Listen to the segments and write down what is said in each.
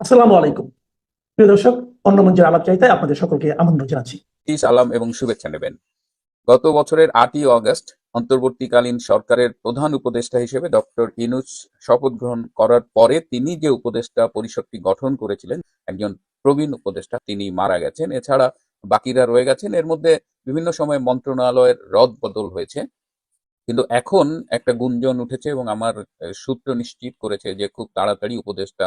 আসসালামু আলাইকুম। প্রিয় দর্শক, অন্য মঞ্চের আলাপ চাইতে আপনাদের সকলকে আমন্ত্রণ জানাচ্ছি। সালাম এবং শুভেচ্ছা নেবেন। গত বছরের আটই অগস্ট অন্তর্বর্তীকালীন সরকারের প্রধান উপদেষ্টা হিসেবে ডক্টর ইনুস শপথ গ্রহণ করার পরে তিনি যে উপদেষ্টা পরিষদটি গঠন করেছিলেন, একজন প্রবীণ উপদেষ্টা, তিনি মারা গেছেন। এছাড়া বাকিরা রয়ে গেছেন। এর মধ্যে বিভিন্ন সময় মন্ত্রণালয়ের রদ বদল হয়েছে। কিন্তু এখন একটা গুঞ্জন উঠেছে এবং আমার সূত্র নিশ্চিত করেছে যে খুব তাড়াতাড়ি উপদেষ্টা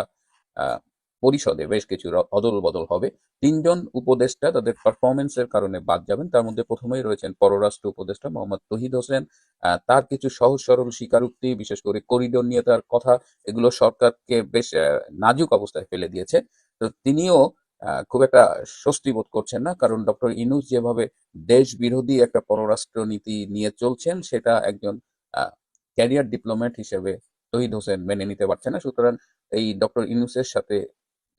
পরিষদে বেশ কিছু অদল বদল হবে। তিনজন উপদেষ্টা তাদের পারফরমেন্সের কারণে বাদ যাবেন। তার মধ্যে প্রথমেই রয়েছেন পররাষ্ট্র উপদেষ্টা মোহাম্মদ তহিদ হোসেন। তার কিছু সহজ সরল স্বীকারোক্তি, বিশেষ করে করিডোর নিয়ে তার কথা, এগুলো সরকারকে বেশ নাজুক অবস্থায় ফেলে দিয়েছে। তো তিনিও খুব একটা স্বস্তি বোধ করছেন না। কারণ ডক্টর ইনুস যেভাবে দেশ বিরোধী একটা পররাষ্ট্র নীতি নিয়ে চলছেন, সেটা একজন ক্যারিয়ার ডিপ্লোম্যাট হিসেবে তহিদ হোসেন মেনে নিতে পারছে না। সুতরাং এই ডক্টর ইনুসের সাথে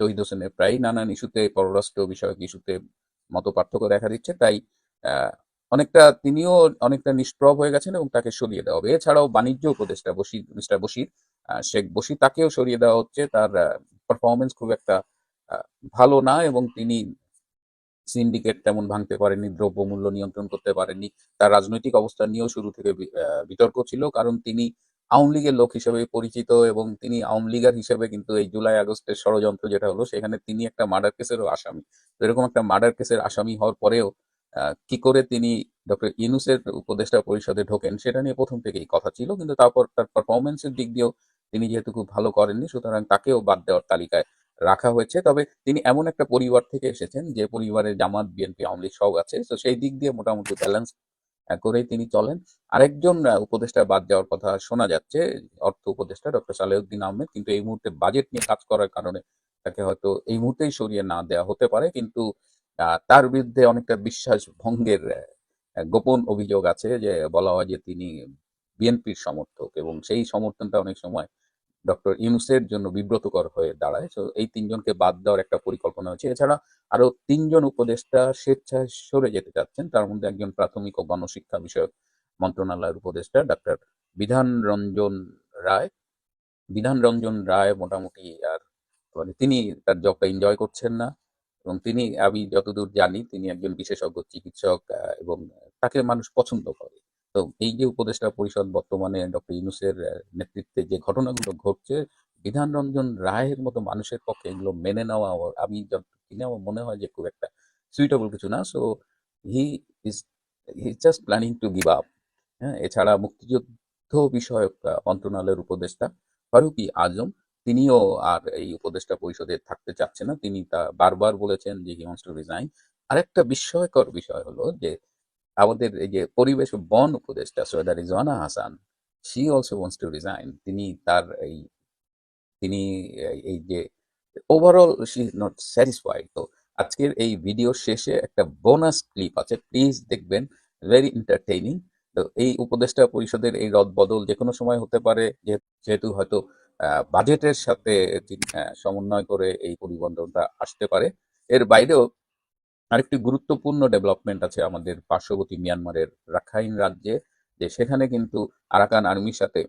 তহিদ হোসেনের প্রায় নানান ইস্যুতে পররাষ্ট্র বিষয়ক ইস্যুতে মত পার্থক্য দেখা দিচ্ছে। তাই অনেকটা তিনিও অনেকটা নিষ্প্রভ হয়ে গেছেন এবং তাকে সরিয়ে দেওয়া হবে। এছাড়াও বাণিজ্য উপদেষ্টা বশির মিস্টার আহ, শেখ বশির তাকেও সরিয়ে দেওয়া হচ্ছে। তার পারফরমেন্স খুব একটা ভালো না এবং তিনি সিন্ডিকেট তেমন ভাঙতে পারেননি দ্রব্যমূল্য নিয়ন্ত্রণ করতে পারেনি তার রাজনৈতিক অবস্থান নিয়েও শুরু থেকে বিতর্ক ছিল। কারণ তিনি আওয়ামী লীগের লোক হিসেবে পরিচিত এবং তিনি আওয়ামী লীগার হিসেবে কিন্তু এই জুলাই আগস্টের ষড়যন্ত্র যেটা হলো, সেখানে তিনি একটা মার্ডার কেসেরও আসামি। এরকম একটা মার্ডার কেসের আসামি হওয়ার পরেও কি করে তিনি ডক্টর ইউনুসের উপদেষ্টা পরিষদে ঢোকেন সেটা নিয়ে প্রথম থেকেই কথা ছিল, কিন্তু তারপর তার পারফরমেন্সের দিক দিয়েও তিনি যেহেতু খুব ভালো করেননি, সুতরাং তাকেও বাদ দেওয়ার তালিকায় রাখা হয়েছে। তবে তিনি এমন একটা পরিবার থেকে এসেছেন, যে পরিবারে জামাত, বিএনপি, আওয়ামী লীগ সব আছে, তো সেই দিক দিয়ে মোটামুটি ব্যালেন্স করেই তিনি চলেন। আরেকজন উপদেষ্টা বাদ যাওয়ার কথা শোনা যাচ্ছে, অর্থ উপদেষ্টা ডক্টর সালেউদ্দিন আহমেদ। কিন্তু এই মুহূর্তে বাজেট নিয়ে কাজ করার কারণে তাকে হয়তো এই মুহূর্তেই সরিয়ে না দেওয়া হতে পারে। কিন্তু তার বিরুদ্ধে অনেকটা বিশ্বাস ভঙ্গের গোপন অভিযোগ আছে যে, বলা হয় যে তিনি বিএনপির সমর্থক এবং সেই সমর্থনটা অনেক সময় ডক্টর ইউনুসের জন্য বিব্রতকর হয়ে দাঁড়ায়। তো এই তিনজনকে বাদ দেওয়ার একটা পরিকল্পনা হয়েছে এছাড়া আরও তিনজন উপদেষ্টা স্বেচ্ছায় সরে যেতে চাচ্ছেন। তার মধ্যে একজন প্রাথমিক ও গণশিক্ষা বিষয়ক মন্ত্রণালয়ের উপদেষ্টা ডাক্তার বিধান রঞ্জন রায়। বিধান রঞ্জন রায় মোটামুটি আর মানে তিনি তার জবটা এনজয় করছেন না এবং তিনি, আমি যতদূর জানি, তিনি একজন বিশেষজ্ঞ চিকিৎসক এবং তাকে মানুষ পছন্দ করে। তো এই যে উপদেষ্টা পরিষদ বর্তমানে ডক্টর ইউনুসের নেতৃত্বে যে ঘটনাগুলো ঘটছে, বিধান রঞ্জন রায়ের মতো মানুষের পক্ষে এগুলো মেনে নেওয়া আমি চিনি আমার মনে হয় যে খুব একটা সুইটেবল কিছু না। So he is he just planning to give up হ্যাঁ এছাড়া মুক্তিযুদ্ধ বিষয়ক মন্ত্রণালয়ের উপদেষ্টা ফারুকি আজম, তিনিও আর এই উপদেষ্টা পরিষদে থাকতে চাচ্ছে না। তিনি তা বারবার বলেছেন যে হি ওয়ান্টস টু রিজাইন আরেকটা বিস্ময়কর বিষয় হলো যে আমাদের এই যে পরিবেশ ও বন উপদেষ্টা Syeda Rizwana Hasan she also wants to resign তিনি তার এই, তিনি এই- যে overall she is not satisfied তো আজকের এই ভিডিও শেষে একটা বোনাস ক্লিপ আছে প্লিজ দেখবেন ভেরি এন্টারটেইনিং তো এই উপদেষ্টা পরিষদের এই রদবদল যে কোনো সময় হতে পারে যেহেতু হয়তো বাজেটের সাথে সমন্বয় করে এই পরিবর্তনটা আসতে পারে। এর বাইরেও আরেকটি গুরুত্বপূর্ণ ডেভেলপমেন্ট আছে আমাদের পার্শ্ববর্তী মিয়ানমারের রাখাইন রাজ্যে, যে সেখানে কিন্তু আরাকান আর্মির সাথে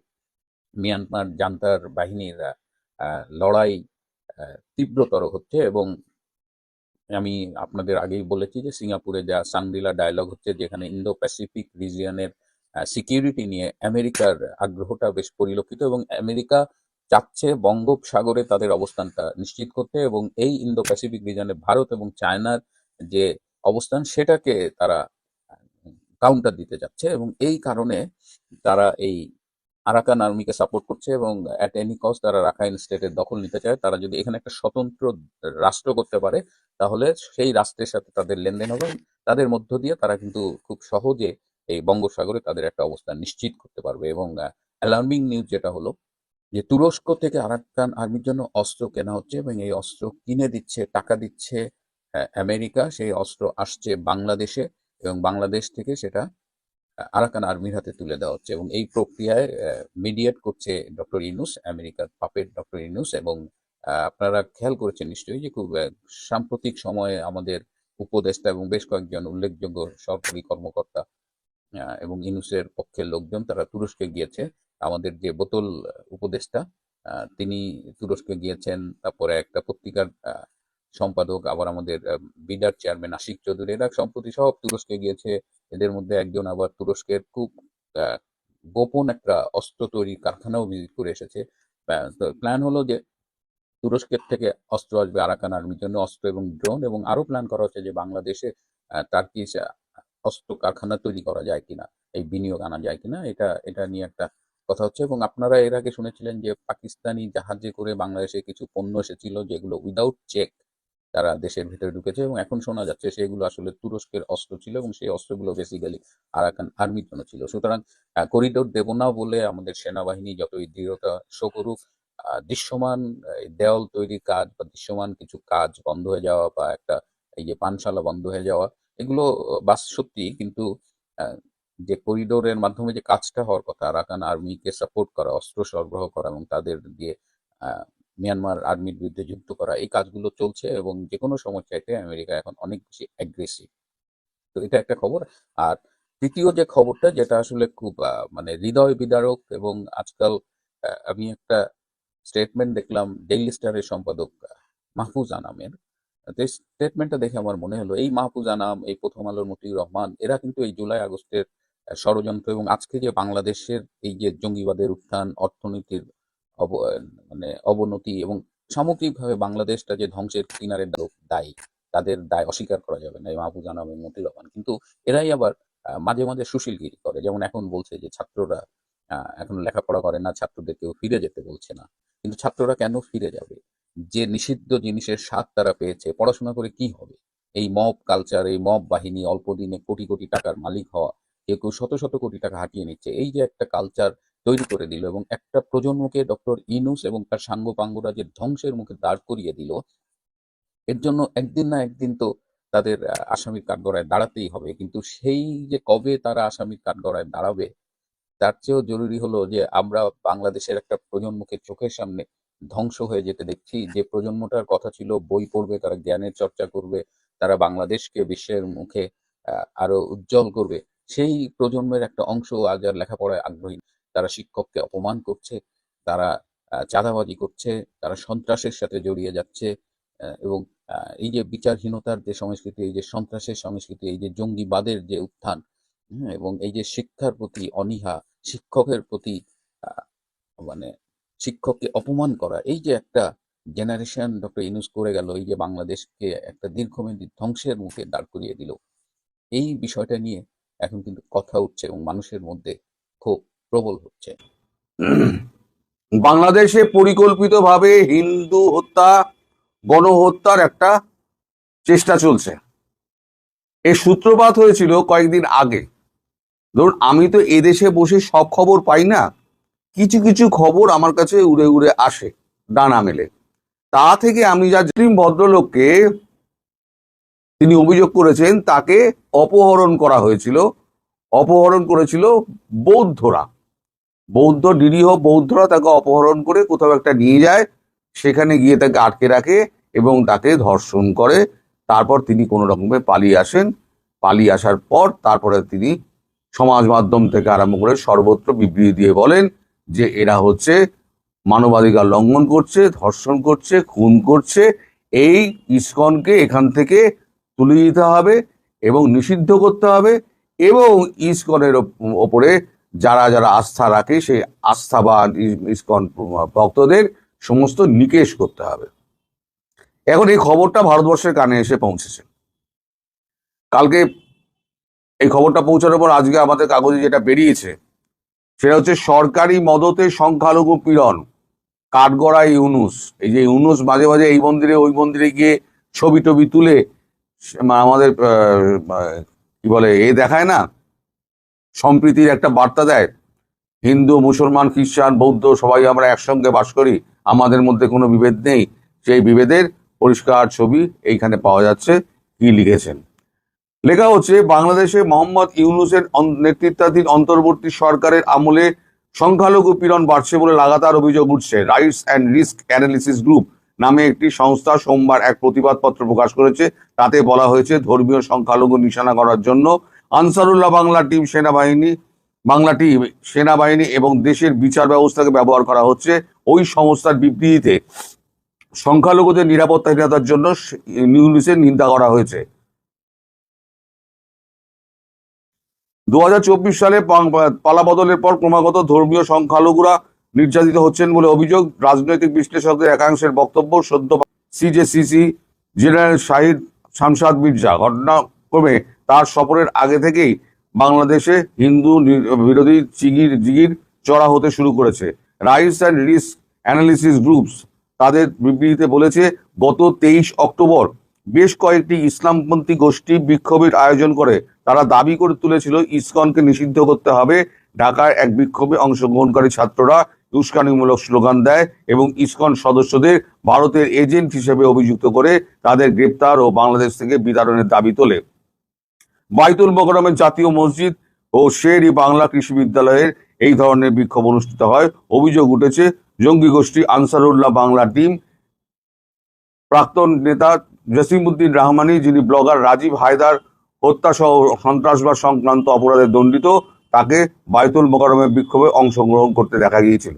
মিয়ানমার জান্তার বাহিনীর লড়াই তীব্রতর হচ্ছে এবং আমি আপনাদের আগেই বলেছি যে সিঙ্গাপুরে যা সাংরিলা ডায়ালগ হচ্ছে, যেখানে ইন্দো প্যাসিফিক রিজিয়নের সিকিউরিটি নিয়ে আমেরিকার আগ্রহটা বেশ পরিলক্ষিত এবং আমেরিকা চাচ্ছে বঙ্গোপসাগরে তাদের অবস্থানটা নিশ্চিত করতে এবং এই ইন্দো প্যাসিফিক রিজনে ভারত এবং চায়নার যে অবস্থান সেটাকে তারা কাউন্টার দিতে যাচ্ছে এবং এই কারণে তারা এই আরাকান আর্মিকে সাপোর্ট করছে এবং অ্যাট এনি কস্ট তারা রাখাইন স্টেটের দখল নিতে চায়। তারা যদি এখানে একটা স্বতন্ত্র রাষ্ট্র করতে পারে, তাহলে সেই রাষ্ট্রের সাথে তাদের লেনদেন হবে তাদের মধ্য দিয়ে তারা কিন্তু খুব সহজে এই বঙ্গোপসাগরে তাদের একটা অবস্থান নিশ্চিত করতে পারবে এবং অ্যালার্মিং নিউজ যেটা হলো যে তুরস্ক থেকে আরাকান আর্মির জন্য অস্ত্র কেনা হচ্ছে এবং এই অস্ত্র কিনে দিচ্ছে, টাকা দিচ্ছে আমেরিকা, সেই অস্ত্র আসছে বাংলাদেশে এবং বাংলাদেশ থেকে সেটা আরাকান আর্মির হাতে তুলে দেওয়া হচ্ছে এবং এই প্রক্রিয়ায় মিডিয়েট করছে ডক্টর ইনুস আমেরিকার পাপের ডক্টর ইনুস এবং আপনারা খেয়াল করেছেন নিশ্চয়ই যে খুব সাম্প্রতিক সময়ে আমাদের উপদেষ্টা এবং বেশ কয়েকজন উল্লেখযোগ্য সরকারি কর্মকর্তা এবং ইনুসের পক্ষের লোকজন, তারা তুরস্কে গিয়েছে। আমাদের যে বোতল উপদেষ্টা তিনি তুরস্কে গিয়েছেন। তারপরে একটা পত্রিকার সম্পাদক, আবার আমাদের বিডার চেয়ারম্যান আশিক চৌধুরী, এরা সম্প্রতি সব তুরস্কে গিয়েছে। এদের মধ্যে একজন আবার তুরস্কের খুব গোপন একটা অস্ত্র তৈরির কারখানাও ভিজিট করে এসেছে। প্ল্যান হলো যে তুরস্কের থেকে অস্ত্র আসবে আরাকান আর্মির জন্য, অস্ত্র এবং ড্রোন এবং আরও প্ল্যান করা হচ্ছে যে বাংলাদেশে টার্কিশ অস্ত্র কারখানা তৈরি করা যায় কিনা, এই বিনিয়োগ আনা যায় কিনা, এটা এটা নিয়ে একটা কথা হচ্ছে। এবং আপনারা এর আগে শুনেছিলেন যে পাকিস্তানি জাহাজে করে বাংলাদেশে কিছু পণ্য এসেছিল যেগুলো উইদাউট চেক তারা দেশের ভেতরে ঢুকেছে এবং এখন শোনা যাচ্ছে সেগুলো আসলে তুরস্কের অস্ত্র ছিল এবং সেই অস্ত্রগুলো বেসিক্যালি আরাকান আর্মির জন্য ছিল। সুতরাং করিডোর দেব না বলে আমাদের সেনাবাহিনী যতই দৃঢ়তা শো করুক দৃশ্যমান দেওয়াল তৈরির কাজ বা দৃশ্যমান কিছু কাজ বন্ধ হয়ে যাওয়া বা একটা, এই যে পানশালা বন্ধ হয়ে যাওয়া, এগুলো বাস সত্যি কিন্তু যে করিডোরের মাধ্যমে যে কাজটা হওয়ার কথা, আরাকান আর্মিকে সাপোর্ট করা, অস্ত্র সরবরাহ করা এবং তাদের দিয়ে মিয়ানমার আর্মির বিরুদ্ধে যুদ্ধ করা, এই কাজগুলো চলছে এবং যে কোনো সময় চাইতে আমেরিকা এখন অনেক বেশি অ্যাগ্রেসিভ তো এটা একটা খবর। আর তৃতীয় যে খবরটা, যেটা আসলে খুব মানে হৃদয় বিদারক এবং আজকাল আমি একটা স্টেটমেন্ট দেখলাম ডেইলি স্টারের সম্পাদক মাহফুজ আনামের। তো এই স্টেটমেন্টটা দেখে আমার মনে হলো, এই মাহফুজ আনাম, এই প্রথম আলোর মতিউর রহমান, এরা কিন্তু এই জুলাই আগস্টের ষড়যন্ত্র এবং আজকে যে বাংলাদেশের এই যে জঙ্গিবাদের উত্থান, অর্থনীতির অব মানে অবনতি এবং সামগ্রিকভাবে বাংলাদেশটা যে ধ্বংসের কিনারে দায়ী, তাদের দায় অস্বীকার করা যাবে না, এই আনাম এবং মতিউর রহমান। কিন্তু এরাই আবার মাঝে মাঝে সুশীলগিরি করে। যেমন এখন বলছে যে ছাত্ররা এখন লেখাপড়া করে না ছাত্রদের কেউ ফিরে যেতে বলছে না। কিন্তু ছাত্ররা কেন ফিরে যাবে? যে নিষিদ্ধ জিনিসের স্বাদ তারা পেয়েছে, পড়াশোনা করে কি হবে? এই মব কালচার, এই মব বাহিনী অল্প দিনে কোটি কোটি টাকার মালিক হওয়া, কেউ কেউ শত শত কোটি টাকা হাঁটিয়ে নিচ্ছে। এই যে একটা কালচার তৈরি করে দিল এবং একটা প্রজন্মকে ডক্টর ইনুস এবং তার সাঙ্গ পাঙ্গুরা যে ধ্বংসের মুখে দাঁড় করিয়ে দিল এর জন্য একদিন না একদিন তো তাদের আসামির কাঠগড়ায় দাঁড়াতেই হবে কিন্তু সেই যে কবে তারা আসামির কাঠগড়ায় দাঁড়াবে, তার চেয়েও জরুরি হলো যে আমরা বাংলাদেশের একটা প্রজন্মকে চোখের সামনে ধ্বংস হয়ে যেতে দেখছি যে প্রজন্মটার কথা ছিল, বই পড়বে, তারা জ্ঞানের চর্চা করবে, তারা বাংলাদেশকে বিশ্বের মুখে আরও উজ্জ্বল করবে, সেই প্রজন্মের একটা অংশ আজ আর লেখাপড়ায় আগ্রহী। তারা শিক্ষককে অপমান করছে, তারা চাঁদাবাজি করছে, তারা সন্ত্রাসের সাথে জড়িয়ে যাচ্ছে এবং এই যে বিচারহীনতার যে সংস্কৃতি, এই যে সন্ত্রাসের সংস্কৃতি, এই যে জঙ্গিবাদের যে উত্থান এবং এই যে শিক্ষার প্রতি অনীহা, শিক্ষকের প্রতি মানে শিক্ষককে অপমান করা, এই যে একটা জেনারেশন ডক্টর ইনুস করে গেল, এই যে বাংলাদেশকে একটা দীর্ঘমেয়াদী ধ্বংসের মুখে দাঁড় করিয়ে দিল, এই বিষয়টা নিয়ে এখন কিন্তু কথা উঠছে এবং মানুষের মধ্যে খুব প্রবল হচ্ছে। বাংলাদেশে পরিকল্পিতভাবে হিন্দু হত্যা, গণহত্যার একটা চেষ্টা চলছে। এর সূত্রপাত হয়েছিল কয়েকদিন আগে। ধরুন, আমি তো এদেশে বসে সব খবর পাই না, কিছু কিছু খবর আমার কাছে উড়ে উড়ে আসে, ডানা মেলে। তা থেকে আমি যা মুসলিম ভদ্রলোককে তিনি অভিযোগ করেছেন, তাকে অপহরণ করা হয়েছিল। অপহরণ করেছিল বৌদ্ধরা। বৌদ্ধ নিরীহ বৌদ্ধরা তাকে অপহরণ করে কোথাও একটা নিয়ে যায়, সেখানে গিয়ে তাকে আটকে রাখে এবং তাকে ধর্ষণ করে। তারপর তিনি কোনো রকমে পালিয়ে আসেন। পালিয়ে আসার পর তারপরে তিনি সমাজ মাধ্যম থেকে আরম্ভ করে সর্বত্র বিবৃতি দিয়ে বলেন যে এরা হচ্ছে মানবাধিকার লঙ্ঘন করছে, ধর্ষণ করছে, খুন করছে। এই ইসকনকে এখান থেকে তুলে দিতে হবে এবং নিষিদ্ধ করতে হবে এবং ইসকনের ওপ- ওপরে যারা যারা আস্থা রাখে, সেই আস্থা বা ইস- ইসকন ভক্তদের সমস্ত নিকেশ করতে হবে। এখন এই খবরটা ভারতবর্ষের কানে এসে পৌঁছেছে। কালকে এই খবরটা পৌঁছানোর পর আজকে আমাদের কাগজে যেটা বেরিয়েছে, সেটা হচ্ছে সরকারি মদতে সংখ্যালঘু পীড়ন, কাঠগড়া ইউনুস। এই যে ইউনুস মাঝে মাঝে এই মন্দিরে, ওই মন্দিরে গিয়ে ছবি টবি তুলে আমাদের কি বলে, এ দেখায় না? সম্প্রীতির একটা বার্তা দেয়। হিন্দু, মুসলমান, খ্রিস্টান, বৌদ্ধ, সবাই আমরা একসঙ্গে বাস করি, আমাদের মধ্যে কোনো বিভেদ নেই। সেই বিভেদের পরিষ্কার ছবি এইখানে পাওয়া যাচ্ছে। কি লিখেছেন? লেখা হচ্ছে, বাংলাদেশে মোহাম্মদ ইউনুসের নেতৃত্বাধীন অন্তর্বর্তী সরকারের আমলে সংখ্যালঘু পীড়ন বাড়ছে বলে লাগাতার অভিযোগ উঠছে। Rights and risk analysis group নামে একটি সংস্থা সোমবার এক প্রতিবাদপত্র প্রকাশ করেছে। তাতে বলা হয়েছে, ধর্মীয় সংখ্যালঘু নিশানা করার জন্য আনসারুল্লাহ বাংলা টিম সেনাবাহিনী, বাংলা টিম সেনাবাহিনী এবং দেশের বিচার ব্যবস্থাকে ব্যবহার করা হচ্ছে। ওই সংস্থার বিবৃতিতে সংখ্যালঘুদের নিরাপত্তাহীনতার জন্য ইউনিসের নিন্দা করা হয়েছে। দুহাজার চব্বিশ সালে পালাবদলের পর ক্রমাগত ধর্মীয় সংখ্যালঘুরা নির্যাতিত হচ্ছেন বলে অভিযোগ। রাজনৈতিক বিশ্লেষকদের একাংশের বক্তব্য সদ্য সিজেসিসি জেনারেল শাহিদ শামসাদ মির্জা। ঘটনাক্রমে তার সফরের আগে থেকেই বাংলাদেশে হিন্দু বিরোধী চিগির জিগির চড়া হতে শুরু করেছে। Rights and risk analysis groups তাদের বিবৃতিতে বলেছে, গত তেইশ অক্টোবর বেশ কয়েকটি ইসলামপন্থী গোষ্ঠী বিক্ষোভের আয়োজন করে। তারা দাবি করে তুলেছিল, ইসকনকে নিষিদ্ধ করতে হবে। ঢাকায় এক বিক্ষোভে অংশগ্রহণকারী ছাত্ররা উস্কানিমূলক স্লোগান দেয় এবং ইসকন সদস্যদের ভারতের এজেন্ট হিসেবে অভিযুক্ত করে তাদের গ্রেপ্তার ও বাংলাদেশ থেকে বিতরণের দাবি তোলে। বাইতুল মোকরমের জাতীয় মসজিদ ও শেরি বাংলা কৃষি বিদ্যালয়ের এই ধরনের বিক্ষোভ অনুষ্ঠিত হয়। অভিযোগ উঠেছে, জঙ্গি গোষ্ঠী আনসারুল্লাহ বাংলা টিম, প্রাক্তন নেতা জসিমউদ্দিন রহমানি, যিনি ব্লগার রাজীব হায়দার হত্যা সহ সন্ত্রাসবাদ সংক্রান্ত অপরাধে দণ্ডিত, তাকে বায়তুল মোকারমের বিক্ষোভে অংশগ্রহণ করতে দেখা গিয়েছিল।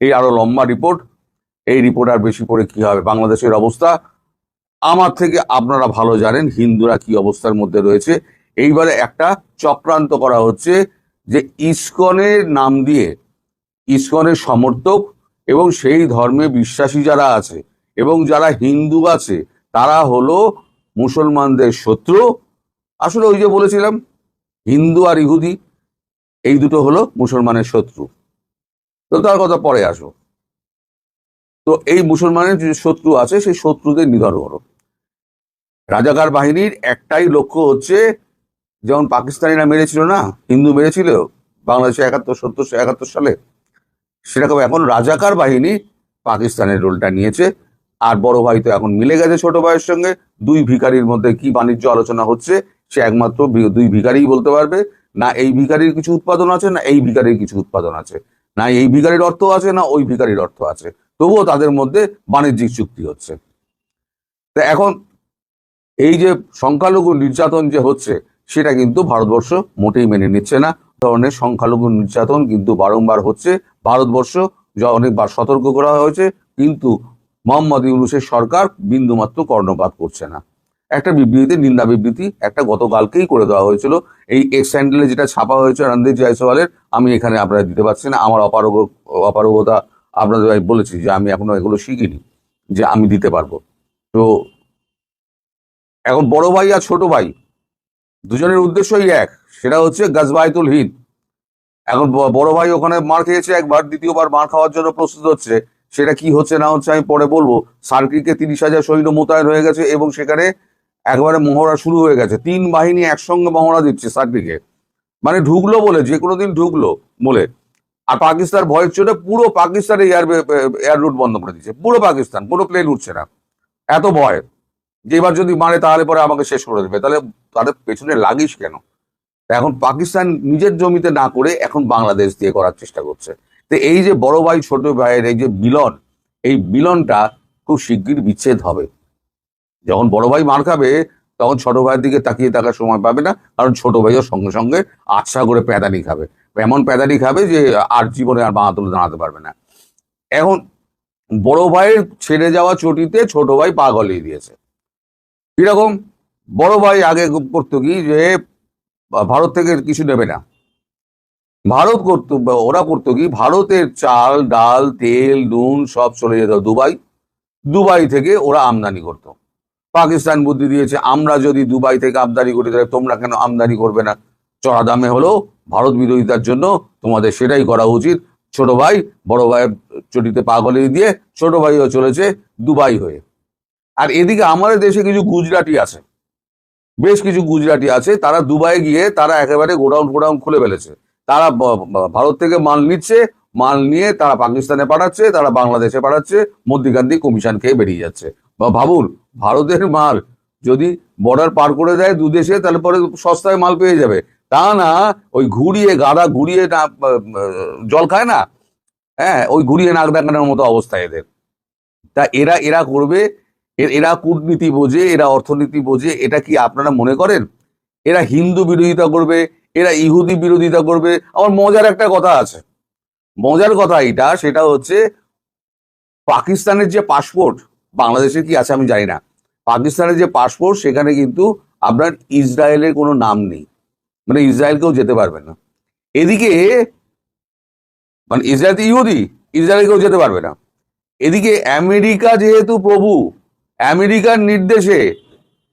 এই আরও লম্বা রিপোর্ট, এই রিপোর্ট আর বেশি পড়ে কি হবে? বাংলাদেশের অবস্থা আমার থেকে আপনারা ভালো জানেন হিন্দুরা কি অবস্থার মধ্যে রয়েছে। এইবারে একটা চক্রান্ত করা হচ্ছে যে ইস্কনের নাম দিয়ে ইস্কনের সমর্থক এবং সেই ধর্মে বিশ্বাসী যারা আছে এবং যারা হিন্দু আছে, তারা হলো মুসলমানদের শত্রু। আসলে ওই যে বলেছিলাম, হিন্দু আর ইহুদি, এই দুটো হলো মুসলমানের শত্রু। তো তার কথা পরে আসো তো এই মুসলমানের যে শত্রু আছে, সেই শত্রুদের নিধন করো। রাজাকার বাহিনীর একটাই লক্ষ্য হচ্ছে, যেমন পাকিস্তানিরা মেরেছিল না, হিন্দু মেরেছিল, বাংলাদেশে একাত্তর সত্তরশো একাত্তর সালে সেরকম এখন রাজাকার বাহিনী পাকিস্তানের রোলটা নিয়েছে। আর বড় ভাই তো এখন মিলে গেছে ছোট ভাইয়ের সঙ্গে। দুই ভিখারির মধ্যে কি বাণিজ্য আলোচনা হচ্ছে, সে একমাত্র দুই ভিখারিই বলতে পারবে। না এই ভিখারির কিছু উৎপাদন আছে, না এই ভিখারির কিছু উৎপাদন আছে। না এই ভিখারির অর্থ আছে, না ওই ভিখারির অর্থ আছে। তবুও তাদের মধ্যে বাণিজ্যিক চুক্তি হচ্ছে। তা এখন এই যে সংখ্যালঘু নির্যাতন যে হচ্ছে, সেটা কিন্তু ভারতবর্ষ মোটেই মেনে নিচ্ছে না। ধরনের সংখ্যালঘু নির্যাতন কিন্তু বারংবার হচ্ছে। ভারতবর্ষ যা অনেকবার সতর্ক করা হয়েছে, কিন্তু মোহাম্মদ ইউনুসের সরকার বিন্দুমাত্র কর্ণপাত করছে না। একটা বিবৃতি নিন্দা বিবৃতি একটা গতকালকেই করে দেওয়া হয়েছিল। এই এক্স যেটা ছাপা হয়েছে রণদীপ জয়সওয়ালের, আমি এখানে আপনারা দিতে পারছি না। আমার অপারগ, অপারগতা আপনাদের আমি বলেছি যে আমি এখনও এগুলো শিখিনি, যে আমি দিতে পারব। তো এখন বড় ভাই আর ছোট ভাই, দুজনের উদ্দেশ্যই এক, সেটা হচ্ছে গাজবাইতুল হিন্দ। এখন বড় ভাই ওখানে মার খেয়েছে একবার, দ্বিতীয়বার মার খাওয়ার জন্য প্রস্তুত হচ্ছে, সেটা কি হচ্ছে না হচ্ছে আমি পরে বলব। সার্কিটে তিরিশ হাজার সৈন্য মোতায়েন হয়ে গেছে এবং সেখানে একবারে মহড়া শুরু হয়ে গেছে। তিন বাহিনী একসঙ্গে মহড়া দিচ্ছে সার্কিটে মানে ঢুকলো বলে যে কোনো দিন ঢুকলো বলে। আর পাকিস্তান ভয়ের চোটে পুরো পাকিস্তানে এয়ার এয়ার রুট বন্ধ করে দিচ্ছে পুরো পাকিস্তান, কোনো প্লেন উঠছে না। এত ভয়। যে এবার যদি মারে, তাহলে পরে আমাকে শেষ করে দেবে। তাহলে তাদের পেছনে লাগিস কেন? এখন পাকিস্তান নিজের জমিতে না করে এখন বাংলাদেশ দিয়ে করার চেষ্টা করছে। তো এই যে বড় ভাই, ছোট ভাইয়ের এই যে মিলন, এই মিলনটা খুব শিগগির বিচ্ছেদ হবে। যখন বড় ভাই মার খাবে, তখন ছোট ভাইয়ের দিকে তাকিয়ে থাকার সময় পাবে না, কারণ ছোট ভাইও সঙ্গে সঙ্গে আচ্ছা করে প্যাদানি খাবে। এমন প্যাদানি খাবে যে আর জীবনে আর বাঁ তুলে দাঁড়াতে পারবে না। এখন বড় ভাইয়ের ছেড়ে যাওয়া চটিতে ছোট ভাই পা গলিয়ে দিয়েছে। কীরকম? বড় ভাই আগে করতো কি যে, ভারত থেকে কিছু নেবে না। ভারত করতো, ওরা করতো কি, ভারতের চাল, ডাল, তেল, নুন সব চলে যেত দুবাই। দুবাই থেকে ওরা আমদানি করতো। পাকিস্তান বুদ্ধি দিয়েছে, আমরা যদি দুবাই থেকে আমদানি করি, তাহলে তোমরা কেন আমদানি করবে না? চড়া দামে হলো ভারত বিরোধিতার জন্য তোমাদের সেটাই করা উচিত। ছোট ভাই, বড় ভাইয়ের চটিতে পা গলিয়ে দিয়ে ছোট ভাইও চলেছে দুবাই হয়ে। আর এদিকে আমাদের দেশে কিছু গুজরাটি আছে। বেশ কিছু গুজরাটি আছে, তারা দুবাই গিয়ে তারা একেবারে গোডাউন গোডাউন খুলে ফেলেছে। তারা ভারত থেকে মাল নিচ্ছে, মাল নিয়ে তারা পাকিস্তানে পাঠাচ্ছে, তারা বাংলাদেশে পাঠাচ্ছে, মধ্যিখান দিয়ে কমিশন খেয়ে বেরিয়ে যাচ্ছে। বা ভাবুন, ভারতের মাল যদি বর্ডার পার করে দেয় দু দেশে তাহলে পরে সস্তায় মাল পেয়ে যাবে। তা না, ওই ঘুরিয়ে গাদা ঘুরিয়ে না জল খায় না? হ্যাঁ ওই ঘুরিয়ে নাক দেখানোর মতো অবস্থা এদের। তা এরা এরা করবে এরা কূটনীতি বোঝে, এরা অর্থনীতি বোঝে, এটা কি আপনারা মনে করেন? এরা হিন্দু বিরোধিতা করবে, এরা ইহুদি বিরোধিতা করবে, আমার মজার একটা কথা আছে। মজার কথা এটা সেটা হচ্ছে পাকিস্তানের যে পাসপোর্ট, বাংলাদেশের কি আছে আমি জানি না। পাকিস্তানের যে পাসপোর্ট, সেখানে কিন্তু আপনার ইসরায়েলের কোনো নাম নেই। মানে ইসরায়েলকেও যেতে পারবে না। এদিকে মানে ইসরায়েল তো ইহুদি ইসরায়েল কেউ যেতে পারবে না। এদিকে আমেরিকা যেহেতু প্রভু, আমেরিকার নির্দেশে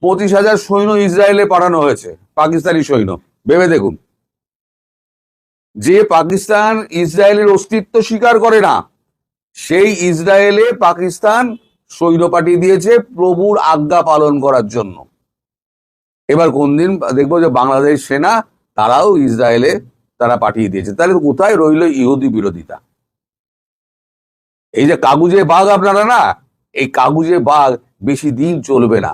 পঁচিশ হাজার সৈন্য ইসরায়েলে পাঠানো হয়েছে, পাকিস্তানি সৈন্য। ভেবে দেখুন। যে পাকিস্তান ইসরায়েলের অস্তিত্ব স্বীকার করে না, সেই ইসরায়েলে পাকিস্তান সৈন্য পাঠিয়ে দিয়েছে প্রভুর আজ্ঞা পালন করার জন্য। এবার কোন দিন দেখব যে বাংলাদেশ সেনা তারাও ইসরায়েলে তারা পাঠিয়ে দিয়েছে। তাহলে কোথায় রইল ইহুদি বিরোধিতা? এই যে কাগুজে বাঘ আপনারা না, এই কাগুজে বাঘ বেশি দিন চলবে না।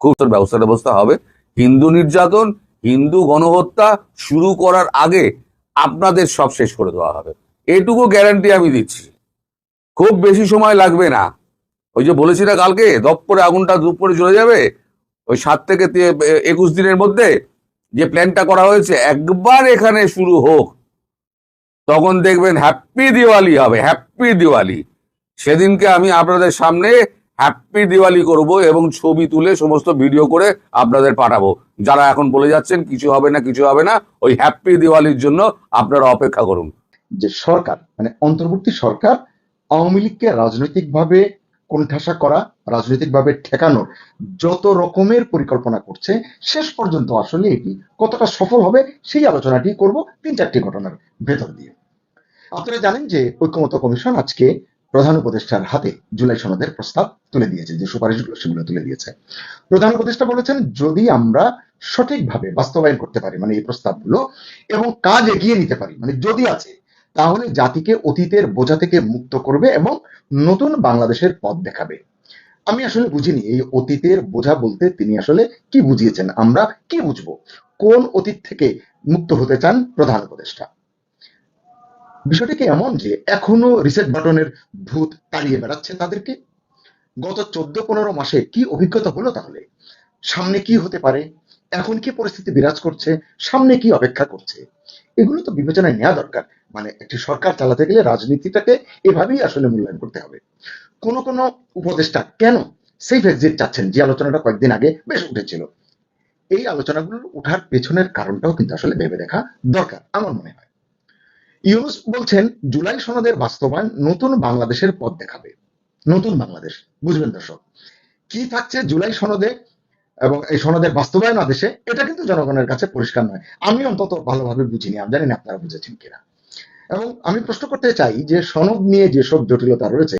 খুব ব্যবস্থা ব্যবস্থা হবে। হিন্দু নির্যাতন, হিন্দু গণহত্যা শুরু করার আগে আপনাদের সব শেষ করে দেওয়া হবে। এটুকু গ্যারান্টি আমি দিচ্ছি। খুব বেশি সময় লাগবে না। ওই যে বলেছি না কালকে দপ করে আগুনটা দুপুরে চলে যাবে ওই সাত থেকে একুশ দিনের মধ্যে যে প্ল্যানটা করা হয়েছে, একবার এখানে শুরু হোক, তখন দেখবেন হ্যাপি দিওয়ালি হবে হ্যাপি দিওয়ালি। সেদিনকে আমি আপনাদের সামনে হ্যাপি দিওয়ালি করব এবং ছবি তুলে সমস্ত ভিডিও করে আপনাদের পাঠাবো। যারা এখন বলে যাচ্ছেন, কিছু হবে না, কিছু হবে না, ওই হ্যাপি দিওয়ালির জন্য আপনারা অপেক্ষা করুন। যে সরকার মানে অন্তর্বর্তী সরকার, আওয়ামী লীগকে রাজনৈতিকভাবে কোণঠাসা করা, রাজনৈতিকভাবে ঠেকানোর যত রকমের পরিকল্পনা করছে, শেষ পর্যন্ত আসলে এটি কতটা সফল হবে সেই আলোচনাটি করব তিন চারটি ঘটনার ভেতর দিয়ে। আপনারা জানেন যে ঐক্যমত কমিশন আজকে প্রধান উপদেষ্টার হাতে জুলাই সনদের প্রস্তাব তুলে দিয়েছে, যে সুপারিশগুলো সেগুলো তুলে দিয়েছে। প্রধান উপদেষ্টা বলেছেন, যদি আমরা সঠিকভাবে বাস্তবায়ন করতে পারি মানে এই প্রস্তাবগুলো, এবং কাজ এগিয়ে নিতে পারি মানে যদি আছে তাহলে জাতিকে অতীতের বোঝা থেকে মুক্ত করবে এবং নতুন বাংলাদেশের পথ দেখাবে। আমি আসলে বুঝিনি এই অতীতের বোঝা বলতে তিনি আসলে কি বুঝিয়েছেন, আমরা কি বুঝব? কোন অতীত থেকে মুক্ত হতে চান প্রধান উপদেষ্টা? বিষয়টি কি এমন যে এখনও রিসেট বাটনের ভূত তাড়িয়ে বেড়াচ্ছে তাদেরকে? গত চোদ্দ পনেরো মাসে কি অভিজ্ঞতা হলো তাহলে? সামনে কি হতে পারে? এখন কি পরিস্থিতি বিরাজ করছে? সামনে কি অপেক্ষা করছে? এগুলো তো বিবেচনায় নেওয়া দরকার। মানে একটি সরকার চালাতে গেলে রাজনীতিটাকে এভাবেই আসলে মূল্যায়ন করতে হবে। কোন কোন উপদেষ্টা কেন সেফ এক্সিট চাচ্ছেন যে আলোচনাটা কয়েকদিন আগে বেশ উঠেছিল? এই আলোচনাগুলোর উঠার পেছনের কারণটাও কিন্তু আসলে ভেবে দেখা দরকার, আমার মনে হয়। ইউনুস বলছেন, জুলাই সনদের বাস্তবায়ন নতুন বাংলাদেশের পথ দেখাবে। নতুন বাংলাদেশ, বুঝবেন দর্শক। কি থাকছে জুলাই সনদে এবং এই সনদের বাস্তবায়ন আদেশে, এটা কিন্তু জনগণের কাছে পরিষ্কার নয়। আমি অন্তত ভালোভাবে বুঝিনি, আমি জানি না আপনারা বুঝেছেন কিনা। এবং আমি প্রশ্ন করতে চাই যে সনদ নিয়ে যেসব জটিলতা রয়েছে